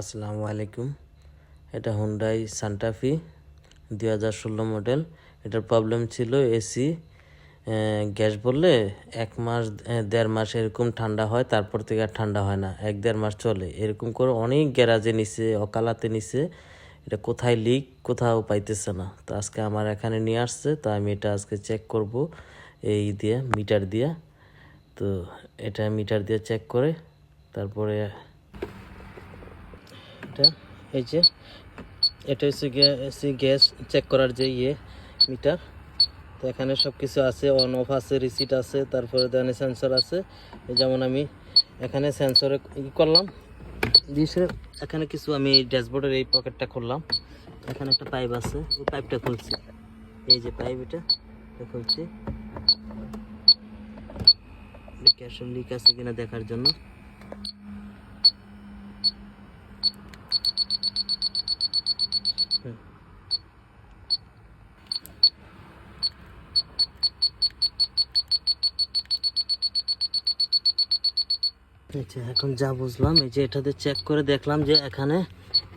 আসসালামু আলাইকুম। এটা হুন্ডাই সান্টাফি দুই হাজার ষোলো মডেল এটার প্রবলেম ছিল এসি গ্যাস বললে এক মাস দেড় মাস এরকম ঠান্ডা হয়, তারপর থেকে আর ঠান্ডা হয় না। এক দেড় মাস চলে। এরকম করে অনেক গ্যারাজে নিছে, অকালাতে নিছে। এটা কোথায় লিক কোথাও পাইতেছে না। তো আজকে আমার এখানে নিয়ে আসছে, তো আমি এটা আজকে চেক করব এই দিয়ে মিটার দিয়ে। তো এটা মিটার দিয়ে চেক করে, তারপরে এটা এই যে, এটা হচ্ছে গ্যাস গ্যাস চেক করার যে ইয়ে মিটার। তো এখানে সব কিছু আছে অন অফ আছে রিসিট আছে, তারপরে দেন সেন্সর আছে। যেমন আমি এখানে সেন্সরে ই করলাম দিয়েছে এখানে কিছু আমি ড্যাশবোর্ডের এই পকেটটা খুললাম। এখানে একটা পাইপ আছে ওই পাইপটা খুলছি। এই যে পাইপ এটা খুলছি। গ্যাসের লিক আছে কিনা দেখার জন্য। আচ্ছা এখন যা বুঝলাম, এই যে এটাতে চেক করে দেখলাম যে এখানে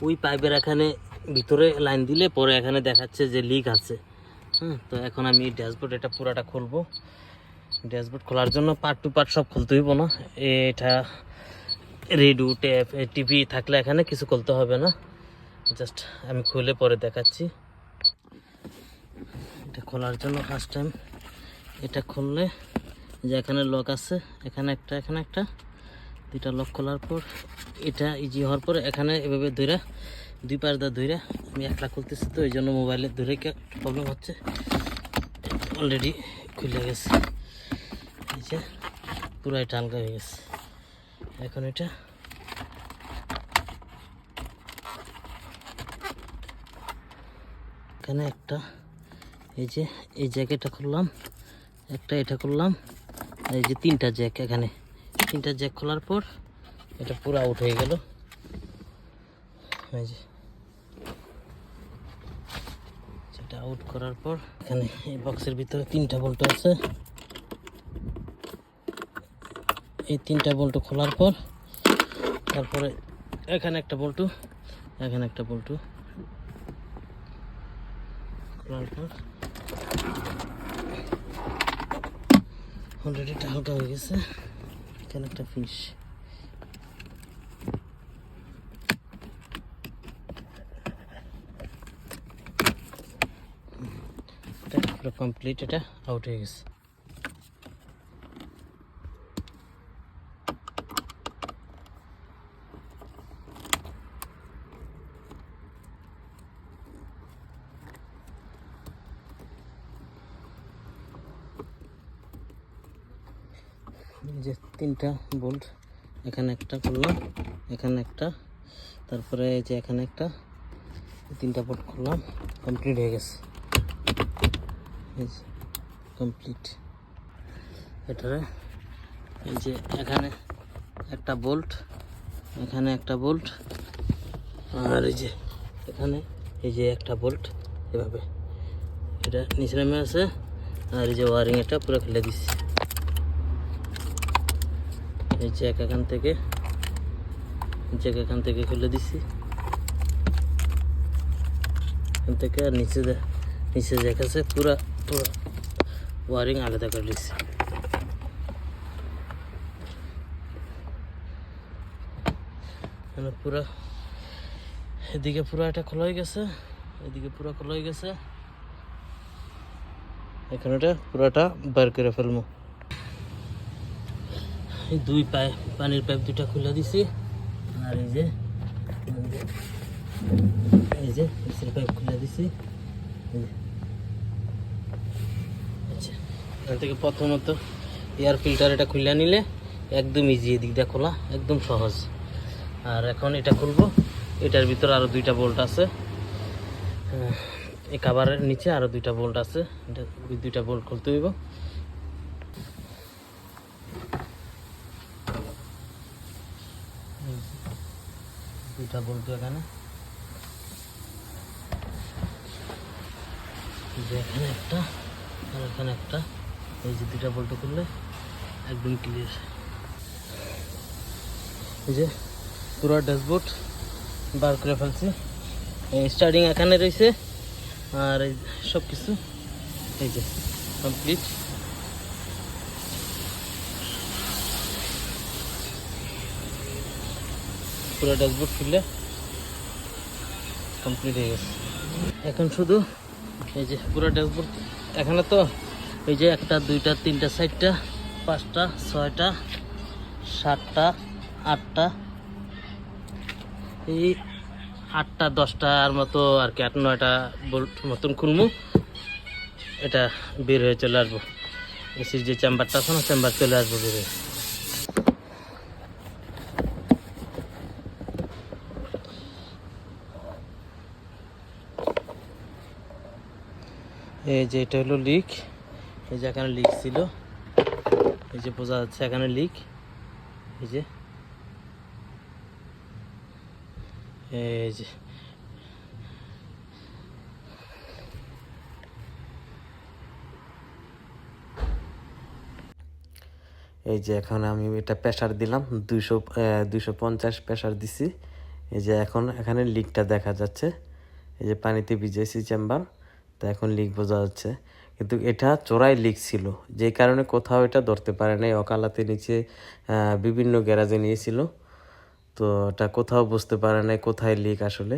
ওই পাইপের এখানে ভিতরে লাইন দিলে পরে এখানে দেখাচ্ছে যে লিক আছে। হ্যাঁ তো এখন আমি ড্যাশবোর্ড এটা পুরাটা খুলবো। ড্যাশবোর্ড খোলার জন্য পার্ট টু পার্ট সব খুলতে হইব না। এটা রেডিও ট্যাপ টিভি থাকলে এখানে কিছু খুলতে হবে না। জাস্ট আমি খুলে পরে দেখাচ্ছি। এটা খোলার জন্য ফার্স্ট টাইম এটা খুললে যে এখানে লক আছে, এখানে একটা এখানে একটা। দুইটা লক খোলার পর এটা ইজি হওয়ার পর এখানে এভাবে ধইরা দুই পাশ দা ধইরা আমি একলা খুলতেছি তো এই জন্য মোবাইলে ধরে প্রবলেম হচ্ছে? অলরেডি খুলে গেছে। এই যে পুরো এটা হালকা হয়ে গেছে। এখন এটা এখানে একটা, এই যে এই জ্যাকেটটা খুললাম, একটা এটা করলাম এই যে তিনটা জ্যাক এখানে। তিনটা জ্যাক খোলার পর এটা পুরো আউট হয়ে গেল। সেটা আউট করার পর এখানে এই বক্সের ভিতরে তিনটা বল্ট আছে। এই তিনটা বল্টু খোলার পর তারপরে এখানে একটা বল্টু এখানে একটা বল্টু খোলার পর অলরেডি হালকা হয়ে গেছে। এখানে একটা ফিশ কমপ্লিট এটা আউট হয়ে গেছে এই যে তিনটা বোল্ট এখানে একটা করলাম এখানে একটা, তারপরে এই যে এখানে একটা তিনটা বোল্ট করলাম কমপ্লিট হয়ে গেছে। কমপ্লিট এটারে এই যে এখানে একটা বোল্ট এখানে একটা বোল্ট আর এই যে এখানে এই যে একটা বোল্ট এভাবে। এটা নিচে নেমে আছে, আর এই যে ওয়ারিং এটা পুরো খুলে দিচ্ছি এই জ্যাক এখান থেকে জ্যাক এখান থেকে খুলে দিছি। এখান থেকে আর নিচে নিচে আছে পুরা পুরা ওয়ারিং আলাদা করে দিছি। পুরা, এদিকে পুরো এটা খোলা হয়ে গেছে, এদিকে পুরো খোলা হয়ে গেছে। এখন এটা পুরাটা বার করে ফেলব। এই দুই পাইপ পানির পাইপ দুটা খুলে দিছি। আর এই যে এই যে, নিচের পাইপ খুলে দিছি। আচ্ছা এখান থেকে প্রথমত এয়ার ফিল্টার এটা খুলে নিলে একদম ইজি এদিক দিয়ে খোলা, একদম সহজ। আর এখন এটা খুলবো, এটার ভিতর আরও দুইটা বোল্ট আছে। এই কাভারের নিচে আরও দুইটা বোল্ট আছে। এটা দুইটা বোল্ট খুলতে হইব। দুইটা বল্টু এখানে। এখানে একটা, আর এখানে একটা। এই যে দুটা বল্টু করলে একদম ক্লিয়ার এই যে পুরো ড্যাশবোর্ড বার করে ফেলছি। স্টার্টিং এখানে রয়েছে, আর সব কিছু এই যে কমপ্লিট পুরো ড্যাশবোর্ড খুললে কমপ্লিট হয়ে গেছে। এখন শুধু এই যে পুরো ড্যাশবোর্ড এখানে তো এই যে একটা, দুইটা, তিনটা, চারটা, পাঁচটা, ছয়টা, সাতটা, আটটা, এই আটটা, দশটার মতো আর কি, আট, নয়টা বোল্ট মতন খুলবো এটা বের হয়ে চলে আসব। এসির যে চেম্বারটা আছে না চেম্বার চলে আসব বের হয়ে। এই যে এটা হলো লিক। এই যে এখানে লিক ছিল। এই যে বোঝা যাচ্ছে এখানে লিক। এই যে। এই যে। এই যে এখন আমি এটা প্রেশার দিলাম। দুইশো দুইশো পঞ্চাশ প্রেশার দিছি। এই যে এখন এখানে লিকটা দেখা যাচ্ছে। এই যে পানিতে ভিজেছি চেম্বার তো এখন লিক বোঝা যাচ্ছে। কিন্তু এটা চোরাই লিক ছিল। যে কারণে কোথাও এটা ধরতে পারে নাই। অকালাতে নিচে বিভিন্ন গ্যারাজে নিয়েছিল। তো এটা কোথাও বুঝতে পারে নাই কোথায় লিক আসলে।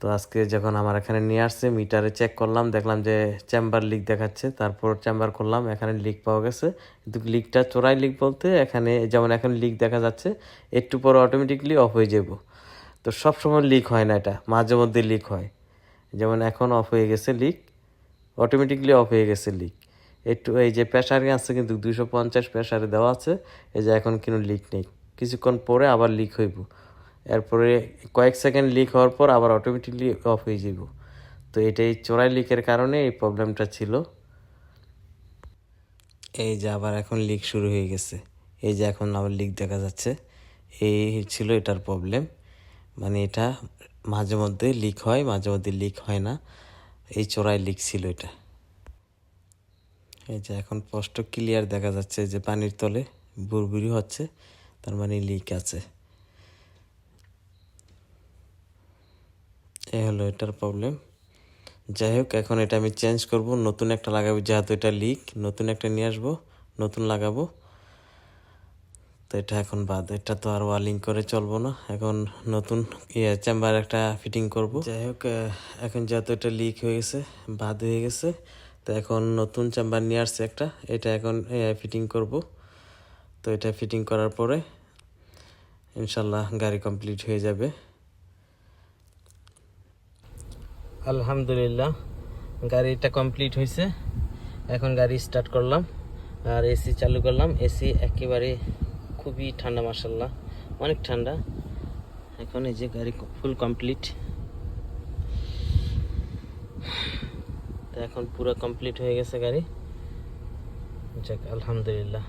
তো আজকে যখন আমার এখানে নিয়ে আসছে, মিটারে চেক করলাম, দেখলাম যে চেম্বার লিক দেখাচ্ছে। তারপর চেম্বার করলাম এখানে লিক পাওয়া গেছে। কিন্তু লিকটা চোরাই লিক বলতে এখানে, যেমন এখন লিক দেখা যাচ্ছে, একটু পরে অটোমেটিকলি অফ হয়ে যাব। তো সব সময় লিক হয় না এটা। মাঝে মধ্যে লিক হয়। যেমন এখন অফ হয়ে গেছে লিক অটোমেটিকলি অফ হয়ে গেছে লিক একটু এই যে প্রেশারে আছে কিন্তু দুশো পঞ্চাশ প্রেশারে দেওয়া আছে, এই যে এখন কোনো লিক নেই। কিছুক্ষণ পরে আবার লিক হইব। এরপরে কয়েক সেকেন্ড লিক হওয়ার পর আবার অটোমেটিকলি অফ হয়ে যাব তো এটাই চোরাই লিকের কারণে এই প্রবলেমটা ছিল। এই যে আবার এখন লিক শুরু হয়ে গেছে। এই যে এখন আবার লিক দেখা যাচ্ছে। এই ছিল এটার প্রবলেম মানে এটা মাঝে মধ্যে লিক হয় মাঝে মধ্যে লিক হয় না। এই চোরাই লিক ছিল এটা। এই যে এখন স্পষ্ট ক্লিয়ার দেখা যাচ্ছে যে পানির তলে বুড়বুড়ি হচ্ছে, তার মানে লিক আছে। এই হলো এটার প্রবলেম যাই হোক, এখন এটা আমি চেঞ্জ করব। নতুন একটা লাগাবো, যেহেতু এটা লিক নতুন একটা নিয়ে আসব, নতুন লাগাবো। তো এটা এখন বাদ, এটা তো আর ওয়ালিং করে চলবো না। এখন নতুন ইয়ে চেম্বার একটা ফিটিং করব। যাই হোক এখন যেহেতু এটা লিক হয়ে গেছে, বাদ হয়ে গেছে, তো এখন নতুন চেম্বার নিয়ে আসছে একটা। এটা এখন ফিটিং করব। তো এটা ফিটিং করার পরে ইনশাল্লাহ গাড়ি কমপ্লিট হয়ে যাবে। আলহামদুলিল্লাহ, গাড়িটা কমপ্লিট হয়েছে। এখন গাড়ি স্টার্ট করলাম, আর এসি চালু করলাম। এসি একেবারে খুবই ঠান্ডা মার্শাল্লাহ অনেক ঠান্ডা। এখন এই যে গাড়ি ফুল কমপ্লিট তো এখন পুরো কমপ্লিট হয়ে গেছে গাড়ি। যাক, আলহামদুলিল্লাহ।